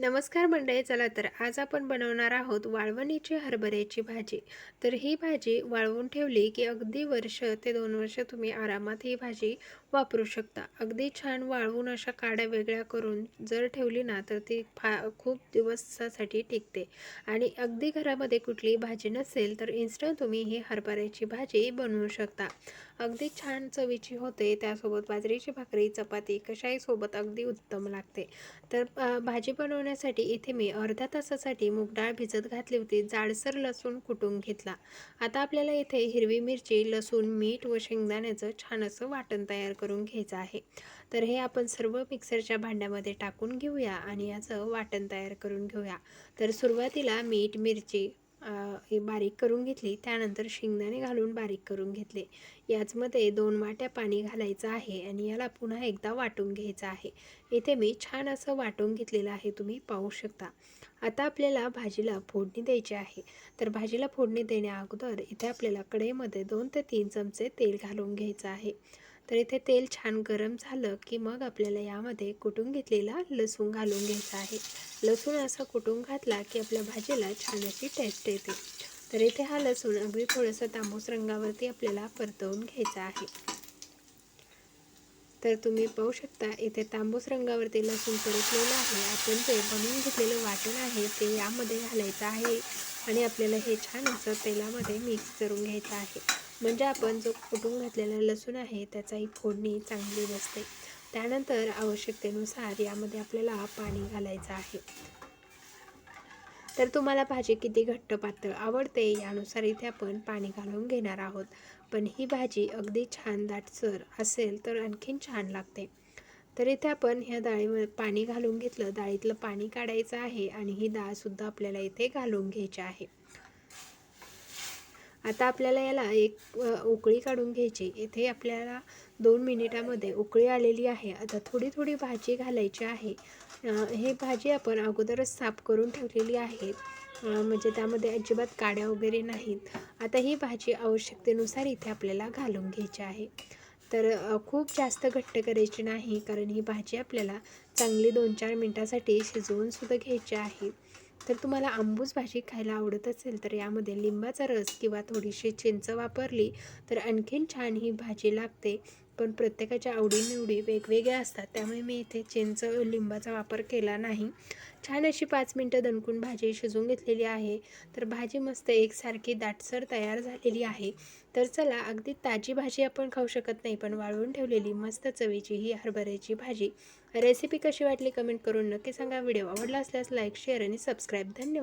नमस्कार मंडळी चला तर आज आपण बनवणार आहोत वाळवणीची हरभऱ्याची भाजी. तर ही भाजी वाळवून ठेवली की अगदी वर्ष ते दोन वर्ष तुम्ही आरामात ही भाजी वापरू शकता. अगदी छान वाळवून अशा काड्या वेगळ्या करून जर ठेवली ना तर ती फा खूप दिवसासाठी टिकते. आणि अगदी घरामध्ये कुठलीही भाजी नसेल तर इन्स्टंट तुम्ही ही हरभऱ्याची भाजी बनवू शकता. अगदी छान चवीची होते. त्यासोबत बाजरीची भाकरी चपाती कशाही सोबत अगदी उत्तम लागते. तर भाजी बनवण्यासाठी इथे मी अर्ध्या तासासाठी मूग डाळ भिजत घातली होती. जाडसर लसूण कुटून घेतला. आता आपल्याला इथे हिरवी मिरची लसूण मीठ व शेंगदाण्याचं छान असं वाटण तयार करून घ्यायचं आहे. तर हे आपण सर्व मिक्सरच्या भांड्यामध्ये टाकून घेऊया आणि याचं वाटण तयार करून घेऊया. तर सुरुवातीला मीठ मिरची हे बारीक करून घेतली. त्यानंतर शेंगदाणे घालून बारीक करून घेतले. याचमध्ये दोन वाट्या पाणी घालायचं आहे आणि याला पुन्हा एकदा वाटून घ्यायचं आहे. इथे मी छान असं वाटून घेतलेलं आहे. तुम्ही पाहू शकता. आता आपल्याला भाजीला फोडणी द्यायची आहे. तर भाजीला फोडणी देण्या अगोदर इथे आपल्याला कढईमध्ये दोन ते तीन चमचे तेल घालून घ्यायचं आहे. तर इथे तेल छान गरम झालं की मग आपल्याला यामध्ये कुटून घेतलेला लसूण घालून घ्यायचा आहे. लसूण असा कुटून घातला की आपल्या भाजीला छान अशी टेस्ट येते. तर इथे हा लसूण अगदी थोडंसं तांबूस रंगावरती आपल्याला परतवून घ्यायचा आहे. तर तुम्ही पाहू शकता इथे तांबूस रंगावरती लसूण परतलेलं आहे. आपण जे बनवून घेतलेलं वाटण आहे ते यामध्ये घालायचं आहे आणि आपल्याला हे छान असं तेलामध्ये मिक्स करून घ्यायचं आहे. म्हणजे आपण जो कुटून घातलेला लसूण आहे त्याचाही फोडणी चांगली बसते त्यानंतर आवश्यकतेनुसार यामध्ये आपल्याला पाणी घालायचं आहे. तर तुम्हाला भाजी किती घट्ट पातळ आवडते यानुसार इथे आपण पाणी घालून घेणार आहोत. पण ही भाजी अगदी छान दाटसर असेल तर आणखीन छान लागते. तर इथे आपण ह्या डाळीमध्ये पाणी घालून घेतलं. डाळीतलं पाणी काढायचं आहे आणि ही डाळसुद्धा आपल्याला इथे घालून घ्यायची आहे. आता आपल्याला याला एक उकळी काढून घ्यायची. इथे आपल्याला दोन मिनिटामध्ये उकळी आलेली आहे. आता थोडी थोडी भाजी घालायची आहे. हे भाजी आपण अगोदरच साफ करून ठेवलेली आहे. म्हणजे त्यामध्ये अजिबात काड्या वगैरे नाहीत. आता ही भाजी आवश्यकतेनुसार इथे आपल्याला घालून घ्यायची आहे. तर खूप जास्त घट्ट करायची नाही कारण ही भाजी आपल्याला चांगली दोन चार मिनटासाठी शिजवून सुद्धा घ्यायची आहे. तर तुम्हाला आंबूस भाजी खायला आवडत असेल तर यामध्ये लिंबाचा रस किंवा थोडीशी चिंच वापरली तर आणखीन छान ही भाजी लागते. पण प्रत्येकाच्या आवडीनिवडी वेगवेगळ्या असतात. त्यामुळे मी इथे चिंच लिंबाचा वापर केला नाही. छान अशी पाच मिनटं दणकून भाजी शिजवून घेतलेली आहे. तर भाजी मस्त एकसारखी दाटसर तयार झालेली आहे. तर चला अगदी ताजी भाजी आपण खाऊ शकत नाही पण वाळवून ठेवलेली मस्त चवीची ही हरभऱ्याची भाजी. रेसिपी कशी वाटली कमेंट करून नक्की सांगा. व्हिडिओ आवडला असल्यास लाईक शेअर आणि सबस्क्राईब. धन्यवाद.